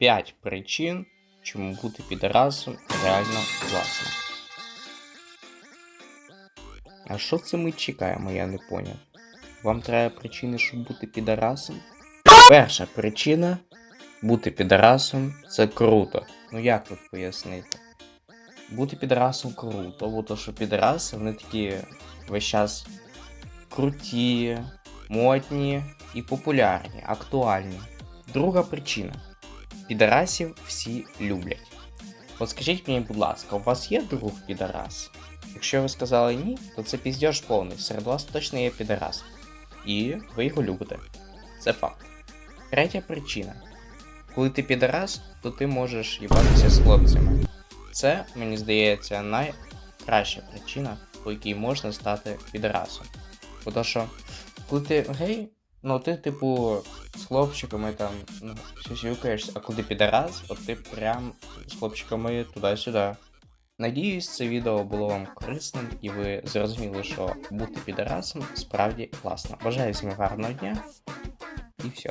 5 причин, чому бути підарасом реально класно. А що це ми чекаємо, я не поняв. Вам треба причини, щоб бути підарасом? Перша причина бути підарасом це круто. Ну як тут пояснити? Бути підарасом круто, бо то, що підараси, вони такі весь час круті, модні і популярні, актуальні. Друга причина. Підарасів всі люблять. От скажіть мені, будь ласка, у вас є друг підарас? Якщо ви сказали ні, то це піздєш повний. Серед вас точно є підарас. І ви його любите. Це факт. Третя причина. Коли ти підарас, то ти можеш їбатися з хлопцями. Це, мені здається, найкраща причина, по якій можна стати підарасом. Бо що, коли ти гей, ну ти, типу, з хлопчиками там ну, сюсюкаєшся, а коли ти от ти прям з хлопчиками туди-сюди. Надіюсь, це відео було вам корисним і ви зрозуміли, що бути підарасом справді класно. Бажаю всім гарного дня і все.